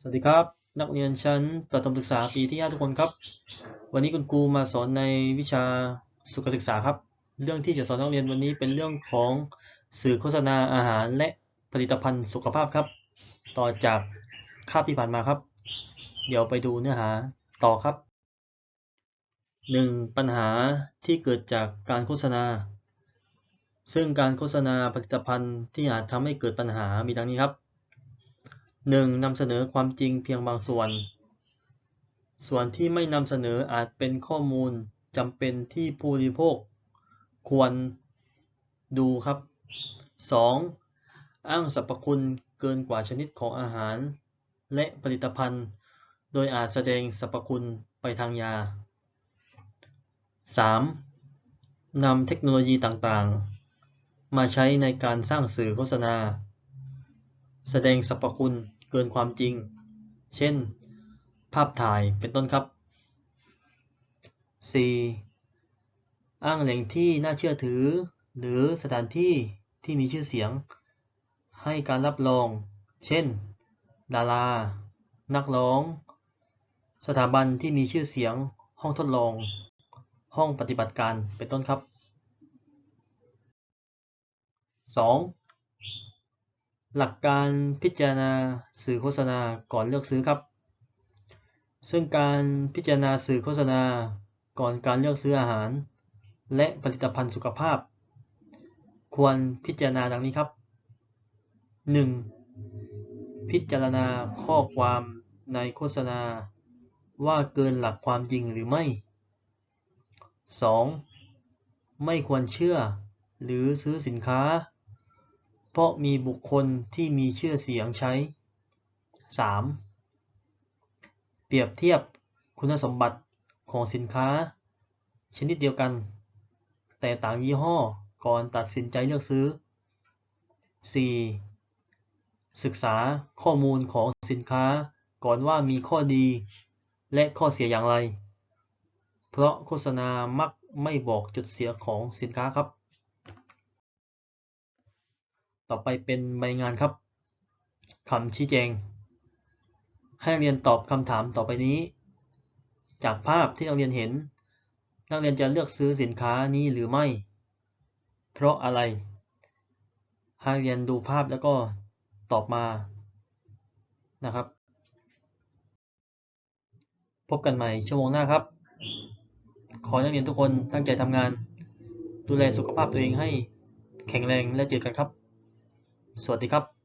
สวัสดีครับ นักเรียนชั้นประถมศึกษาปีที่ 5 ทุกคนครับ วันนี้คุณครูมาสอนในวิชาสุขศึกษาครับ เรื่องที่จะสอนนักเรียนวันนี้เป็นเรื่องของสื่อโฆษณาอาหารและผลิตภัณฑ์สุขภาพครับ ต่อจากคาบที่ผ่านมาครับ เดี๋ยวไปดูเนื้อหาต่อครับ 1. ปัญหาที่เกิดจากการโฆษณา ซึ่งการโฆษณาผลิตภัณฑ์ที่อาจทำให้เกิดปัญหามีดังนี้ครับ 1. นำเสนอความจริงเพียงบางส่วน ส่วนที่ไม่นำเสนออาจเป็นข้อมูลจำเป็นที่ผู้บริโภค ควรดูครับ 2. อ้างสรรพคุณเกินกว่าชนิดของอาหาร และผลิตภัณฑ์ โดยอาจแสดงสรรพคุณไปทางยา 3. นำเทคโนโลยีต่างๆ มาใช้ในการสร้างสื่อโฆษณา แสดงสรรพคุณ เกินความจริง เช่น ภาพถ่ายเป็นต้นครับ 4. อ้างแหล่งที่น่าเชื่อถือ หรือสถานที่ที่มีชื่อเสียง ให้การรับรอง เช่น ดารา นักร้อง สถาบันที่มีชื่อเสียง ห้องทดลอง ห้องปฏิบัติการ เป็นต้นครับ 2. หลักการพิจารณาสื่อโฆษณาก่อนเลือกซื้อครับ ซึ่งการพิจารณาสื่อโฆษณาก่อนการเลือกซื้ออาหาร และผลิตภัณฑ์สุขภาพ ควรพิจารณาดังนี้ครับ 1. พิจารณาข้อความในโฆษณาว่าเกินหลักความจริงหรือไม่ 2. ไม่ควรเชื่อหรือซื้อสินค้า เพราะมีบุคคลที่มีชื่อเสียงใช้ 3. เปรียบเทียบคุณสมบัติของสินค้า ชนิดเดียวกัน แต่ต่างยี่ห้อก่อนตัดสินใจเลือกซื้อ 4. ศึกษาข้อมูลของสินค้าก่อนว่ามีข้อดีและข้อเสียอย่างไร เพราะโฆษณามักไม่บอกจุดเสียของสินค้าครับ ต่อไปเป็นใบงานครับคำชี้แจง ให้นักเรียนตอบคำถามต่อไปนี้ จากภาพที่นักเรียนเห็น นักเรียนจะเลือกซื้อสินค้านี้หรือไม่ เพราะอะไร ให้นักเรียนดูภาพแล้วก็ตอบมานะครับ พบกันใหม่ชั่วโมงหน้าครับ ขอให้นักเรียนทุกคนตั้งใจทำงาน ดูแลสุขภาพตัวเองให้แข็งแรงและเจอกันครับ สวัสดีครับ